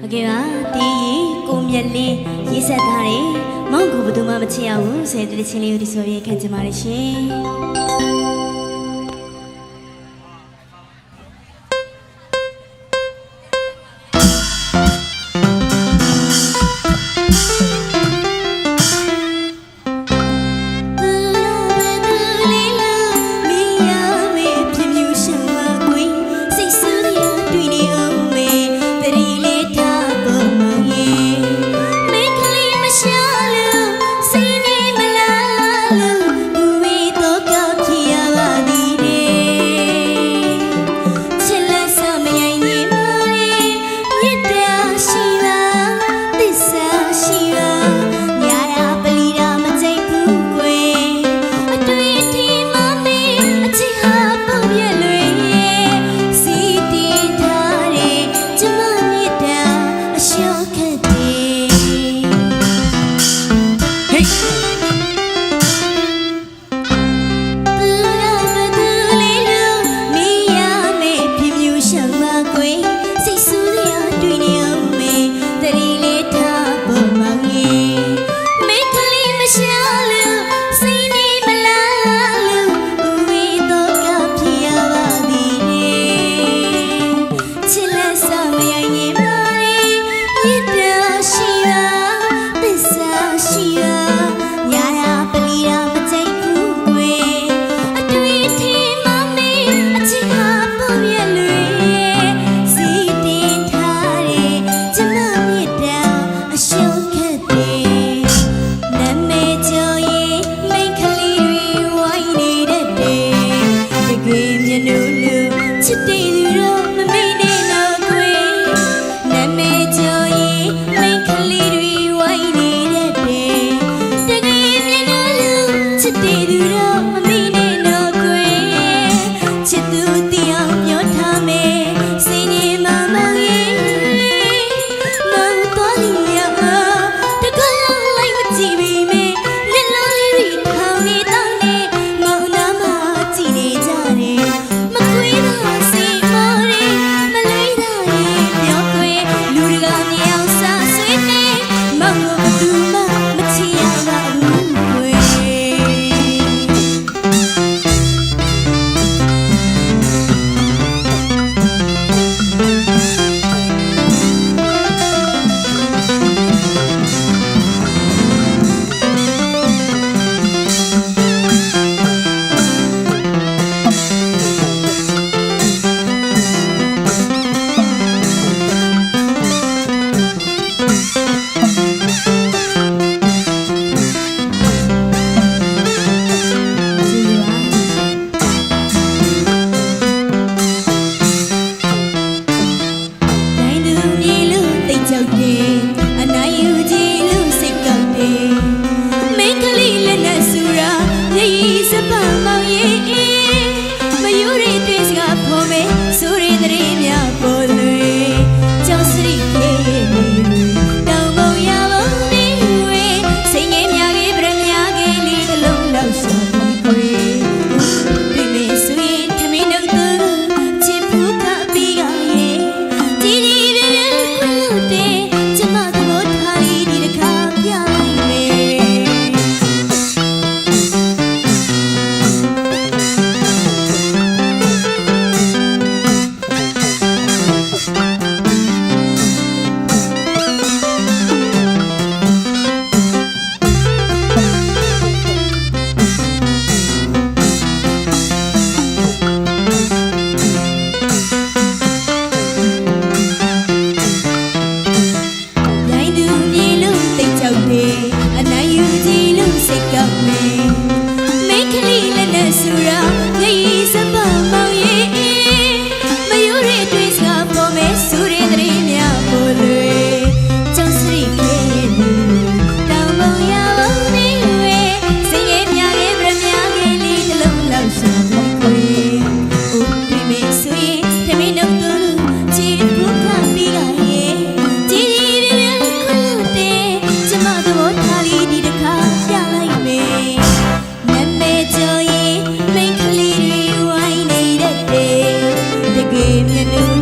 ဟုတ်ကဲ့ပါဒီရီကိုမြက်လေးရေးဆက်ထားတယ်မောင်ကိုဘယ်သူမှမချင်အောင်ဆယ်တချင်းလေးကိုဒီဆိုရင်ခံကြပါရရှင် game, you knew.